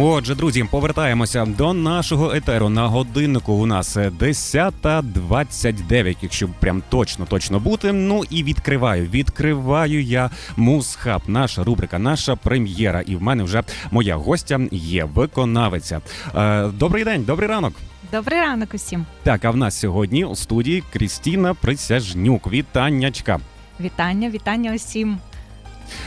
Отже, друзі, повертаємося до нашого етеру. На годиннику у нас 10.29, якщо прям точно точно бути. Ну і відкриваю. Відкриваю я Мусхаб, наша рубрика, наша прем'єра. І в мене вже моя гостя є виконавиця. Е, добрий день, добрий ранок. Добрий ранок усім. Так, а в нас сьогодні у студії Крістіна Присяжнюк. Вітаннячка. Вітання, вітання усім.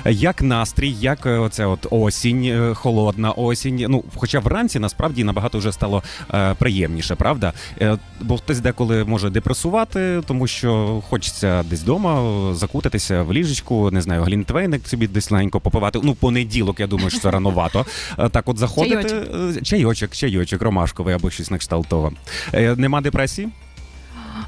Як настрій, як е, оце от осінь, е, холодна осінь. Ну, хоча вранці насправді набагато вже стало е, приємніше, правда? Е, бо хтось деколи може депресувати, тому що хочеться десь вдома закутатися в ліжечку, не знаю, глінтвейник собі десь легенько попивати. Ну, понеділок, я думаю, що це рановато. Е, Так, от заходити. Чайочок. Е, Чайочок, чайочок, ромашковий або щось на кшталт того. Е, Нема депресії?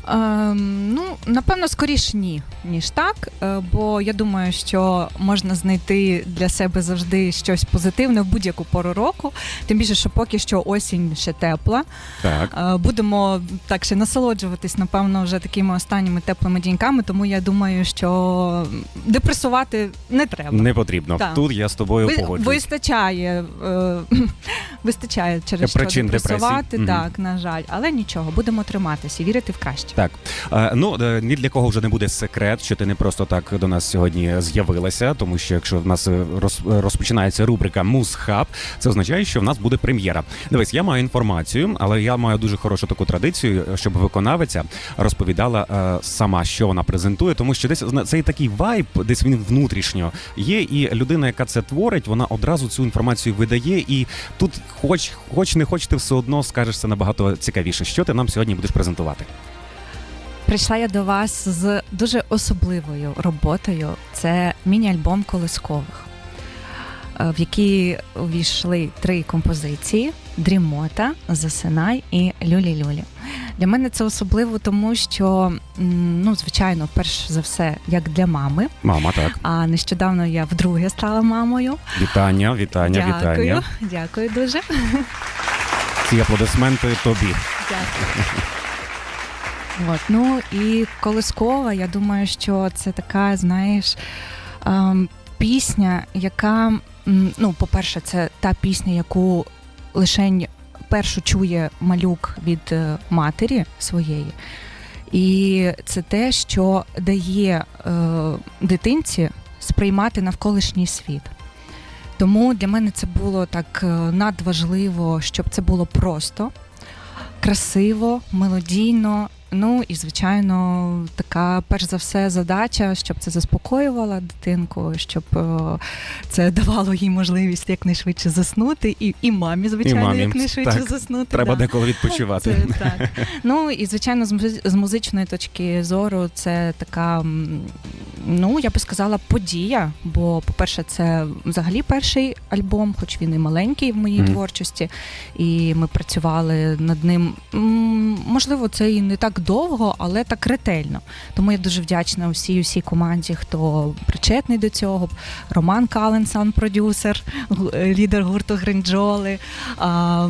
Ем, ну, напевно, скоріш ні, ніж так. Е, бо я думаю, що можна знайти для себе завжди щось позитивне в будь-яку пору року. Тим більше, що поки що осінь ще тепла. Так. Е, Будемо так ще насолоджуватись, напевно, вже такими останніми теплими діньками. Тому я думаю, що депресувати не треба. Не потрібно. Так. Тут я з тобою Ви- погоджуюсь. вистачає, е, вистачає через Причин що депресувати, депресії. Мгм. так, на жаль. Але нічого, будемо триматися і вірити в краще. Так, Е, ну е, ні для кого вже не буде секрет, що ти не просто так до нас сьогодні з'явилася, тому що якщо в нас е, розпочинається рубрика Мусхаб, це означає, що в нас буде прем'єра. Дивись, я маю інформацію, але я маю дуже хорошу таку традицію, щоб виконавиця розповідала сама, що вона презентує, тому що десь цей такий вайб, десь він внутрішньо є, і людина, яка це творить, вона одразу цю інформацію видає. І тут, хоч, хоч не хоч, ти все одно скажеш це набагато цікавіше. Що ти нам сьогодні будеш презентувати? Прийшла я до вас з дуже особливою роботою. Це міні-альбом колискових, е, в який увійшли три композиції: Дрімота, Засинай і Люлі-Люлі. Для мене це особливо, тому що, ну, звичайно, перш за все, як для мами. Мама, так. А нещодавно я вдруге стала мамою. Вітання, вітання, дякую, вітання. дякую дуже. Ці аплодисменти тобі. Дякую. От, ну і колискова, я думаю, що це така, знаєш, ем, пісня, яка, ну, по-перше, це та пісня, яку лишень першу чує малюк від е, матері своєї. І це те, що дає е, дитинці сприймати навколишній світ. Тому для мене це було так е, надважливо, щоб це було просто, красиво, мелодійно. Ну і звичайно, така перш за все задача, щоб це заспокоювало дитинку, щоб е, це давало їй можливість якнайшвидше заснути, і, і мамі, звичайно, мамі, якнайшвидше так. заснути. Треба да. деколи відпочивати. Це так. Ну і звичайно, з музичної точки зору це така, ну я би сказала, подія. Бо, по-перше, це взагалі перший альбом, хоч він і маленький в моїй Мгм. творчості, і ми працювали над ним. Можливо, це і не так довго, але так ретельно. Тому я дуже вдячна усій усій команді, хто причетний до цього. Роман Каленсан, продюсер, лідер гурту Гринджоли. А,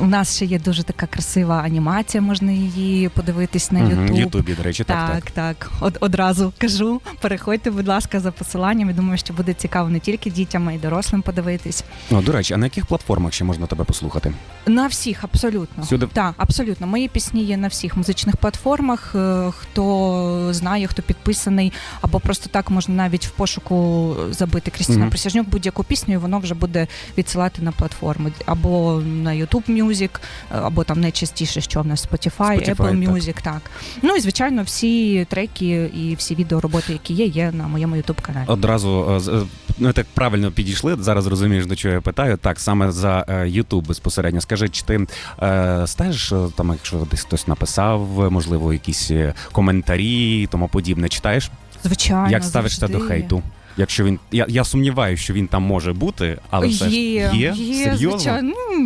у нас ще є дуже така красива анімація, можна її подивитись на Ютуб. Ютубі, до речі, так, так. Так, так. Од, одразу кажу. Переходьте, будь ласка, за посиланням. Я думаю, що буде цікаво не тільки дітям, а й дорослим подивитись. Ну, до речі, а на яких платформах ще можна тебе послухати? На всіх, абсолютно. Всюди? Так, абсолютно. Мої пісні є на всіх музичних платформах. Е, Хто знає, хто підписаний, або просто так можна навіть в пошуку забити Крістіна Мгм. Присяжнюк будь-яку пісню, і воно вже буде відсилати на платформи. Або на YouTube Music, е, або там найчастіше, що в нас Spotify, Spotify, Apple так. Music, так. Ну і звичайно, всі треки і всі відеороботи, які є, є на моєму YouTube каналі. Одразу е, ну, так правильно підійшли. Зараз розумієш, до чого я питаю. Так, саме за е, Ютуб безпосередньо. Скажи, чи ти е, стежиш е, там, якщо десь хтось написав, можливо, якісь е, коментарі і тому подібне. Читаєш? Звичайно, Як ставишся до хейту? Якщо він. Я, я сумніваюся, що він там може бути, але все ж є, є? Серйозно? звичайно. Ну,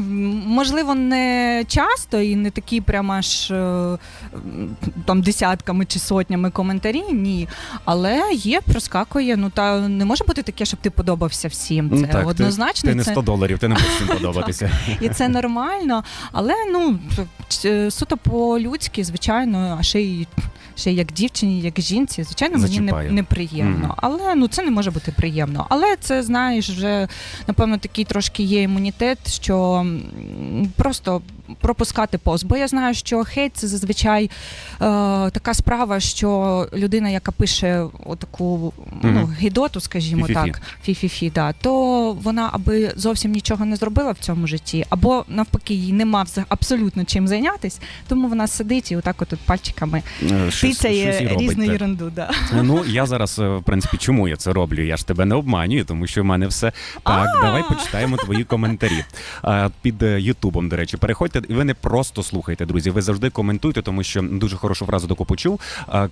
можливо, не часто і не такі прямо аж е, там десятками чи сотнями коментарі, ні. Але є, проскакує. Ну та не може бути таке, щоб ти подобався всім. Це Ну, так, однозначно. Ти не це... 100 доларів, ти не можеш всім подобатися. І це нормально. Але ну суто по-людськи, звичайно, а ще й ще як дівчині, як жінці, звичайно, мені не, неприємно. Мгм. Але ну це не може бути приємно. Але це знаєш, вже напевно такий трошки є імунітет, що просто пропускати пост. Бо я знаю, що хейт це зазвичай е, така справа, що людина, яка пише отаку ну, гідоту, скажімо Фі-фі-фі. так, фі-фі-фі, да, то вона аби зовсім нічого не зробила в цьому житті, або навпаки, їй нема взаг- абсолютно чим зайнятися, тому вона сидить і отак от пальчиками Е, щось- тицяє щось і робить, різну так. ерунду. Да. Ну я зараз, е, в принципі, чому я це роблю? Я ж тебе не обманюю, тому що в мене все так. Давай почитаємо твої коментарі. А, Під е, Ютубом, до речі, переходьте, і ви не просто слухайте, друзі. Ви завжди коментуйте, тому що дуже хорошу фразу таку почув.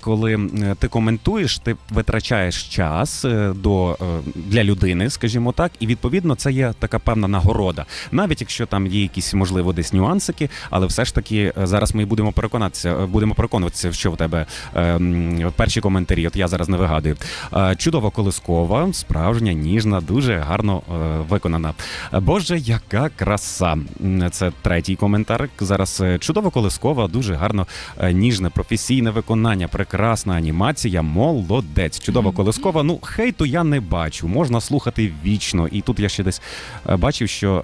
Коли ти коментуєш, ти витрачаєш час е, до е, для людини, скажімо так, і відповідно це є така певна нагорода. Навіть якщо там є якісь можливо десь нюансики, але все ж таки е, зараз ми будемо переконатися, будемо переконуватися, що в тебе перші коментарі. От я зараз не вигадую. Чудова колискова, справжня, ніжна, дуже гарно виконана. Боже, яка краса! Це третій коментар. Зараз е, чудова колискова, дуже гарно, е, ніжне, професійне виконання, прекрасна анімація. Молодець. Чудова Мгм. колискова. Ну, хейту я не бачу. Можна слухати вічно. І тут я ще десь е, бачив, що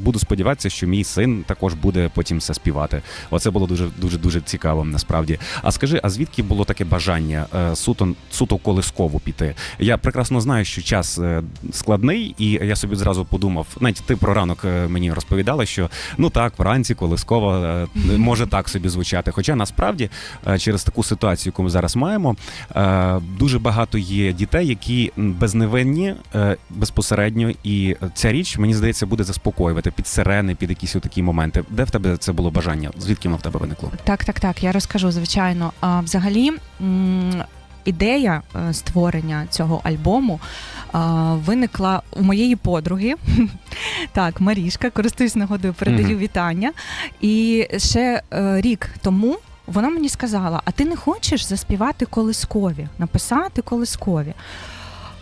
буду сподіватися, що мій син також буде потім все співати. Оце було дуже дуже дуже цікаво насправді. А скажи, а звідки було таке бажання суто суто колискову піти? Я прекрасно знаю, що час складний, і я собі зразу подумав, навіть ти про ранок мені розповідала, що ну так, вранці колискова е, може так собі звучати. Хоча насправді е, через таку ситуацію, яку ми зараз маємо, е, дуже багато є дітей, які безневинні безпосередньо, і ця річ мені здається буде заспокоювати під сирени, під якісь такі моменти. Де в тебе це було бажання? Звідки воно в тебе виникло? Так, так, так, я розкажу, звичайно. А взагалі. Ідея створення цього альбому виникла у моєї подруги. Так, Марішка, користуюсь нагодою, передаю Мгм. вітання. І ще е, рік тому вона мені сказала: а ти не хочеш заспівати колискові, написати колискові?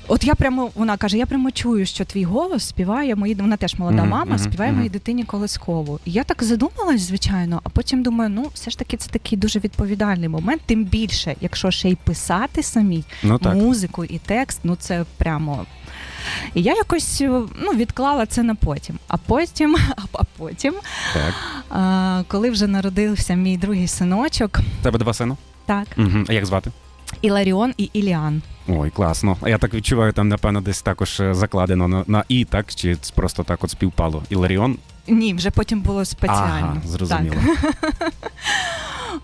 От я прямо, вона каже, я прямо чую, що твій голос співає мої, вона теж молода Мгм, мама, мгм, співає мгм. моїй дитині колискову. І я так задумалась, звичайно, а потім думаю, ну все ж таки це такий дуже відповідальний момент. Тим більше, якщо ще й писати самій Ну так. музику і текст, ну це прямо. І я якось ну, відклала це на потім. А потім, а, потім, Так. а, коли вже народився мій другий синочок, Тебе два сина? так, Угу. А як звати? Іларіон і Іліан. Ой, класно. А Я так відчуваю, там, напевно, десь також е, закладено на, на і, так? Чи просто так от співпало? Іларіон? Ні, вже потім було спеціально. Ага, зрозуміло. Так.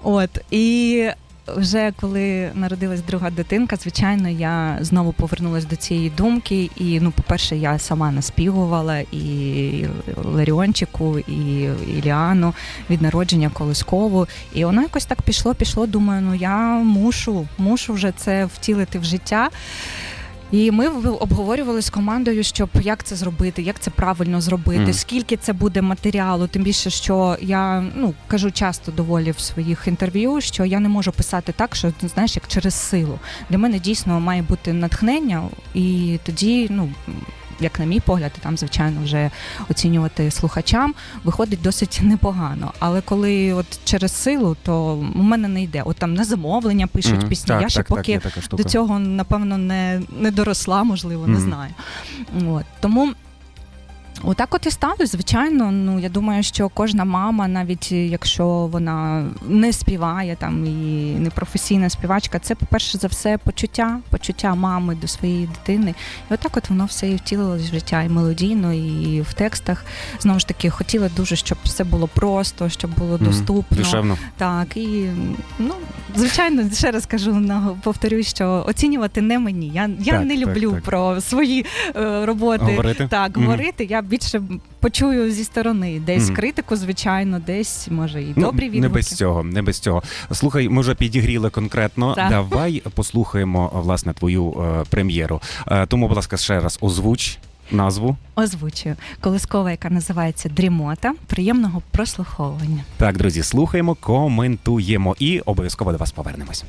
От і вже коли народилась друга дитинка, звичайно, я знову повернулася до цієї думки. І ну, по-перше, я сама наспівувала і Ларіончику, і Іліану від народження колискову. І воно якось так пішло, пішло. Думаю, ну я мушу, мушу вже це втілити в життя. І ми обговорювали з командою, щоб як це зробити, як це правильно зробити, mm. скільки це буде матеріалу. Тим більше, що я ну кажу часто доволі в своїх інтерв'ю, що я не можу писати так, що знаєш, як через силу. Для мене дійсно має бути натхнення, і тоді, ну. Як на мій погляд, і там, звичайно, вже оцінювати слухачам виходить досить непогано. Але коли от через силу, то у мене не йде. От там на замовлення пишуть Мгм. пісні. Так, я ще так, поки так, до цього, напевно, не, не доросла, можливо, не знаю. От. Тому. Отак от і сталося, звичайно. Ну я думаю, що кожна мама, навіть якщо вона не співає там і не професійна співачка, це по-перше за все почуття, почуття мами до своєї дитини. І отак от воно все і втілилось в життя і мелодійно, і в текстах. Знову ж таки, хотіла дуже, щоб все було просто, щоб було доступно. Душевно. Так, і ну звичайно, ще раз кажу, повторюсь, що оцінювати не мені. Я, я Так, не так, люблю так. про свої е, роботи Говорити? так говорити. Я більше почую зі сторони. Десь Мгм. критику, звичайно, десь може і добрі ну, відгуки. Не без цього, не без цього. Слухай, ми вже підігріли конкретно. Так. Давай послухаємо власне твою е, прем'єру. Е, тому, будь ласка, ще раз озвуч назву. Озвучую колискова, яка називається Дрімота. Приємного прослуховування. Так, друзі, слухаємо, коментуємо і обов'язково до вас повернемось.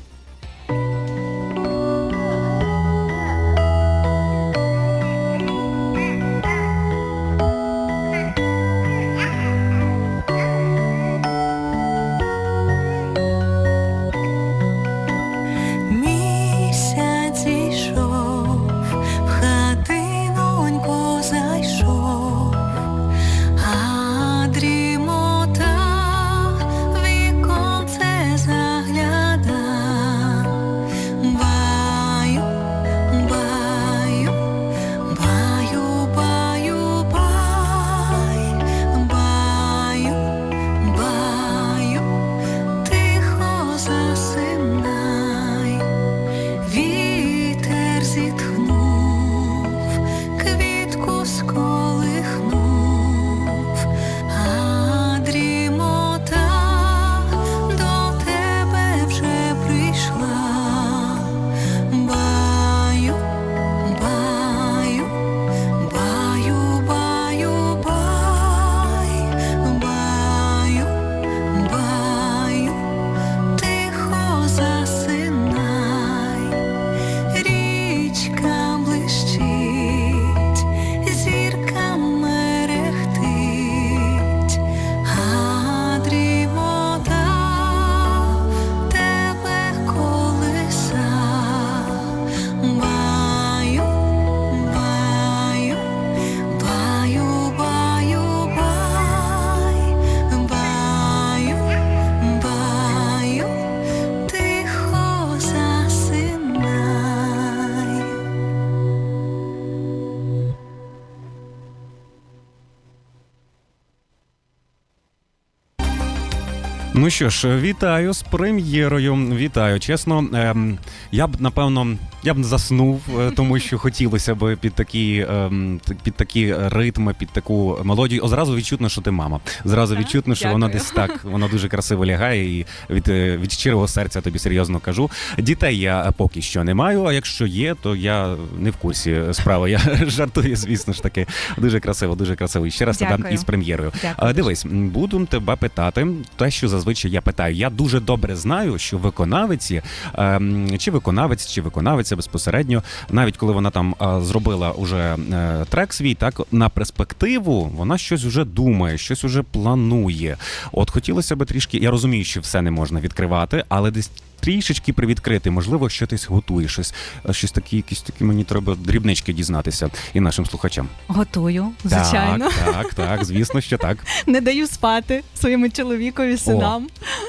Ну що ж, вітаю з прем'єрою. Вітаю. Чесно, ем, я б напевно я б заснув, е, тому що хотілося б під такі ем, під такі ритми, під таку мелодію. Одразу відчутно, що ти мама. Зразу відчутно, що вона десь так, вона дуже красиво лягає, і від, е, від щирого серця тобі серйозно кажу. Дітей я е, поки що не маю. А якщо є, то я не в курсі справи. Я жартую, звісно ж таки. Дуже красиво, дуже красиво. І ще раз тебе із прем'єрою. Дякую. Дивись, буду тебе питати те, що зазвичай я питаю. Я дуже добре знаю, що виконавиці, ем, чи виконавець, чи виконавиця безпосередньо, навіть коли вона там зробила уже е, трек свій, так на перспективу вона щось вже думає, щось уже планує. От хотілося б трішки, я розумію, що все не можна відкривати, але десь. Трішечки привідкрити, можливо, що ти готуєш, щось, щось такі, якісь такі мені треба дрібнички дізнатися і нашим слухачам. Готую, звичайно. Так, так, так, звісно, що так. Не даю спати своєму чоловікові, синам.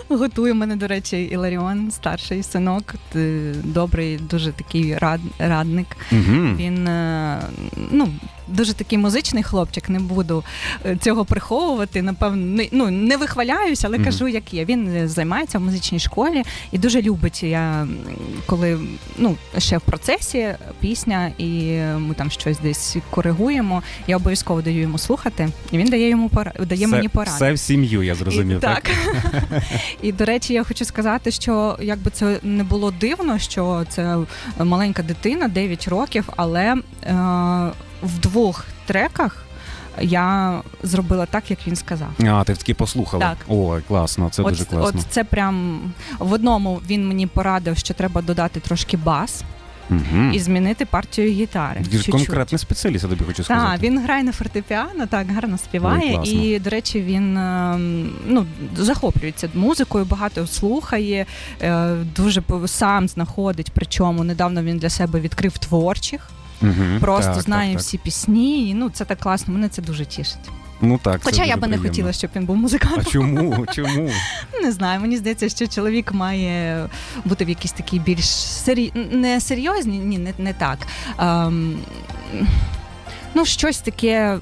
Готую мене, до речі, Іларіон, старший синок, т- добрий, дуже такий рад, радник. Угу. Він е, ну. Дуже такий музичний хлопчик, не буду е, цього приховувати. Напевно, не, ну не вихваляюсь, але кажу, як є. Він е, займається в музичній школі і дуже любить. Я коли ну ще в процесі пісня, і ми там щось десь коригуємо. Я обов'язково даю йому слухати, і він дає йому пора дає мені поради. Все в сім'ю, я зрозумів. І, так. і до речі, я хочу сказати, що якби це не було дивно, що це маленька дитина, 9 років, але е, в двох треках я зробила так, як він сказав. А, ти таки послухала. Так. Ой, класно, це от, дуже класно. от це прям в одному він мені порадив, що треба додати трошки бас Угу. і змінити партію гітари. Чуть-чуть. конкретний спеціаліст, я тобі хочу сказати. Так, він грає на фортепіано, так гарно співає. класно. і, до речі, він ем, ну, захоплюється музикою, багато слухає, е, дуже сам знаходить. Причому недавно він для себе відкрив творчих, Мгм. просто Так, знає так, так. всі пісні. І, ну, це так класно, мене це дуже тішить. Ну так. це Хоча я би не хотіла, щоб він був А музикантом. чому? Чому? Не знаю, мені здається, що чоловік має бути в якійсь такій більш сері... не серйозні, ні, не, не так. Ем, ну, щось таке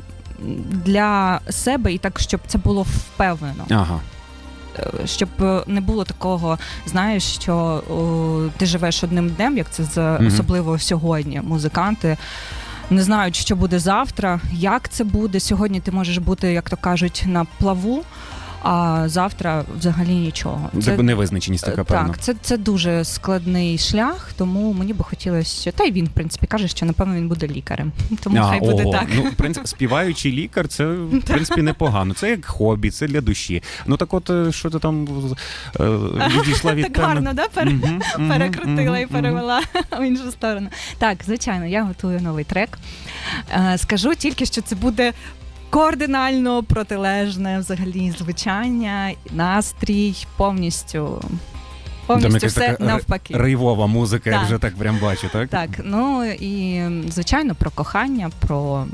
для себе, і так, щоб це було впевнено. Ага. Е, Щоб е, не було такого, знаєш, що о, ти живеш одним днем, як це за особливо сьогодні. Музиканти не знають, що буде завтра, як це буде. Сьогодні ти можеш бути, як то кажуть, на плаву, а завтра взагалі нічого. Це невизначеність така, певно. Так, це, це дуже складний шлях, тому мені би хотілося, та й він, в принципі, каже, що напевно він буде лікарем. Тому А, хай буде ого. так. Ну, в принципі, співаючий лікар, це в принципі непогано. Це як хобі, це для душі. Ну так от, е, що ти там е, відійшла від так теми? гарно, да? Пере... Мгм, мгм, перекрутила мгм, і перевела в іншу сторону. Так, звичайно, я готую новий трек. Е, Скажу тільки, що це буде. Кардинально протилежне взагалі звучання, настрій повністю, повністю все така навпаки. Рейвова музика, я вже так прям бачу, так? Так, ну і звичайно про кохання, про,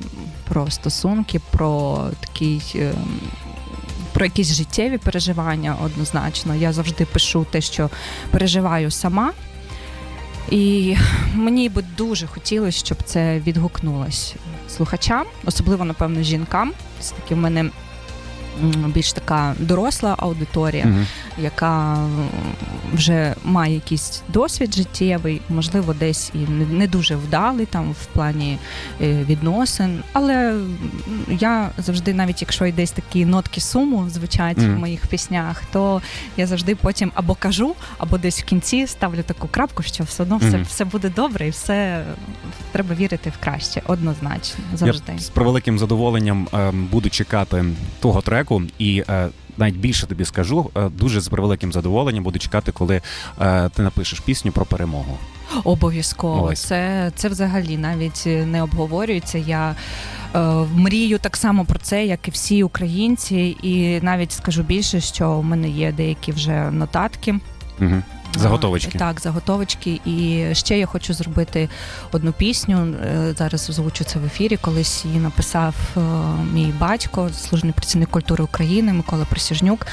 про стосунки, про такий. ем, Про якісь життєві переживання однозначно. Я завжди пишу те, що переживаю сама. І мені би дуже хотілося, щоб це відгукнулось слухачам, особливо, напевно, жінкам. Це таки в мене більш така доросла аудиторія Мгм. яка вже має якийсь досвід життєвий, можливо, десь і не, дуже вдалий там в плані е, відносин. Але я завжди, навіть якщо десь такі нотки суму звучать Мгм. в моїх піснях, то я завжди потім або кажу, або десь в кінці ставлю таку крапку, що все одно все, Мгм. все буде добре, і все треба вірити в краще, однозначно, завжди. Я з превеликим задоволенням ем, буду чекати того треку, і е, навіть більше тобі скажу, е, дуже з превеликим задоволенням буду чекати, коли е, ти напишеш пісню про перемогу. Обов'язково. Ось. Це, це взагалі навіть не обговорюється. Я е, мрію так само про це, як і всі українці, і навіть скажу більше, що в мене є деякі вже нотатки. Угу. Заготовочки. А, Так, заготовочки. І ще я хочу зробити одну пісню. е, Зараз озвучу це в ефірі. Колись її написав е, мій батько, служний працівник культури України Микола Присяжнюк.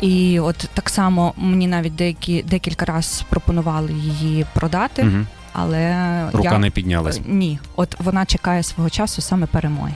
І от так само мені навіть деякі декілька разів пропонували її продати, Угу. але Рука я не піднялась. Ні, от вона чекає свого часу саме перемоги.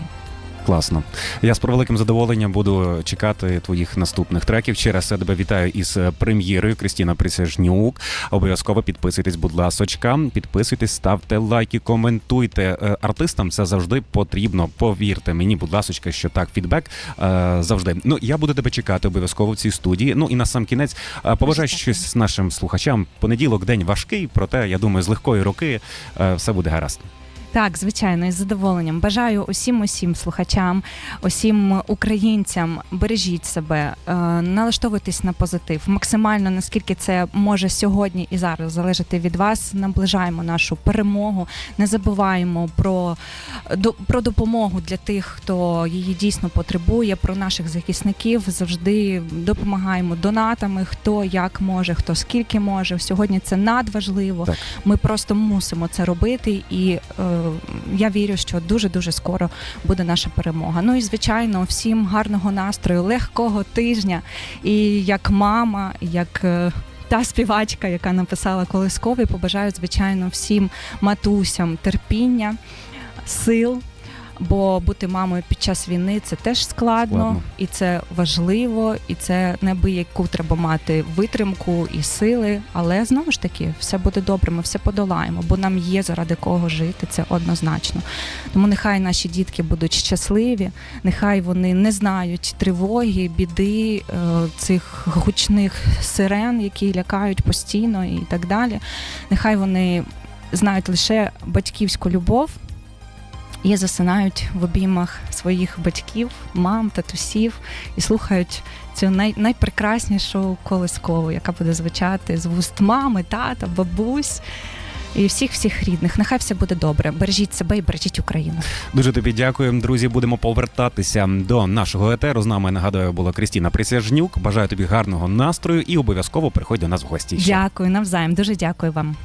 Класно. Я з превеликим задоволенням буду чекати твоїх наступних треків. Через це тебе вітаю із е, прем'єрою Крістіна Присяжнюк. Обов'язково підписуйтесь, будь ласочка. Підписуйтесь, ставте лайки, коментуйте. Е, Артистам це завжди потрібно. Повірте мені, будь ласочка, що так, фідбек е, завжди. Ну я буду тебе чекати обов'язково в цій студії. Ну і на сам кінець побажай щось нашим слухачам. Понеділок день важкий, проте я думаю, з легкої руки все буде гаразд. Так, звичайно, із задоволенням. Бажаю усім усім слухачам, усім українцям бережіть себе, е, налаштовуйтесь на позитив. Максимально наскільки це може сьогодні і зараз залежати від вас. Наближаємо нашу перемогу, не забуваємо про, про допомогу для тих, хто її дійсно потребує. Про наших захисників завжди допомагаємо донатами. Хто як може, хто скільки може. Сьогодні це надважливо. Так. Ми просто мусимо це робити, і е, я вірю, що дуже дуже скоро буде наша перемога. Ну і звичайно, всім гарного настрою, легкого тижня. І як мама, як е, та співачка, яка написала колискові, побажаю, звичайно, всім матусям терпіння, сил. Бо бути мамою під час війни це теж складно, Складно. і це важливо, і це неабияку треба мати витримку і сили. Але знову ж таки, все буде добре, ми все подолаємо, бо нам є заради кого жити. Це однозначно. Тому нехай наші дітки будуть щасливі, нехай вони не знають тривоги, біди е, цих гучних сирен, які лякають постійно і так далі. Нехай вони знають лише батьківську любов. І засинають в обіймах своїх батьків, мам, татусів і слухають цю най- найпрекраснішу колискову, яка буде звучати з вуст мами, тата, бабусь і всіх всіх рідних. Нехай все буде добре. Бережіть себе і бережіть Україну. Дуже тобі дякую, друзі. Будемо повертатися до нашого етеру. З нами нагадую була Крістіна Присяжнюк. Бажаю тобі гарного настрою і обов'язково приходь до нас в гості. ще. Дякую навзаєм. Дуже дякую вам.